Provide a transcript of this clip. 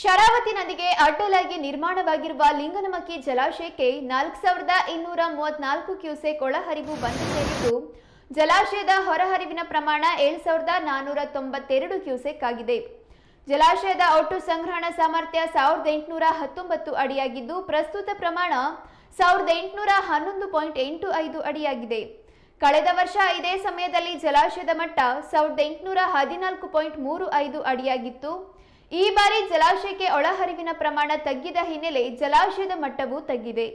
ಶರಾವತಿ ನದಿಗೆ ಅಡ್ಡಲಾಗಿ ನಿರ್ಮಾಣವಾಗಿರುವ ಲಿಂಗನಮಕ್ಕಿ ಜಲಾಶಯಕ್ಕೆ ನಾಲ್ಕು ಸಾವಿರದ ಇನ್ನೂರ ಮೂವತ್ನಾಲ್ಕು ಕ್ಯೂಸೆಕ್ ಒಳಹರಿವು ಬಂದು ಸೇರಿದ್ದು, ಜಲಾಶಯದ ಹೊರಹರಿವಿನ ಪ್ರಮಾಣ ಏಳು ಸಾವಿರದ ನಾನ್ನೂರ ತೊಂಬತ್ತೆರಡು ಕ್ಯೂಸೆಕ್ ಆಗಿದೆ. ಜಲಾಶಯದ ಒಟ್ಟು ಸಂಗ್ರಹಣಾ ಸಾಮರ್ಥ್ಯ ಸಾವಿರದ ಎಂಟುನೂರ ಹತ್ತೊಂಬತ್ತು ಅಡಿಯಾಗಿದ್ದು, ಪ್ರಸ್ತುತ ಪ್ರಮಾಣ ಸಾವಿರದ ಎಂಟುನೂರ ಹನ್ನೊಂದು ಪಾಯಿಂಟ್ ಎಂಟು ಐದು ಅಡಿಯಾಗಿದೆ. ಕಳೆದ ವರ್ಷ ಇದೇ ಸಮಯದಲ್ಲಿ ಜಲಾಶಯದ ಮಟ್ಟ ಸಾವಿರದ ಎಂಟುನೂರ ಹದಿನಾಲ್ಕು ಪಾಯಿಂಟ್ ಮೂರು ಐದು ಅಡಿಯಾಗಿತ್ತು. ಈ ಬಾರಿ ಜಲಾಶಯಕ್ಕೆ ಒಳಹರಿವಿನ ಪ್ರಮಾಣ ತಗ್ಗಿದ ಹಿನ್ನೆಲೆ ಜಲಾಶಯದ ಮಟ್ಟವೂ ತಗ್ಗಿದೆ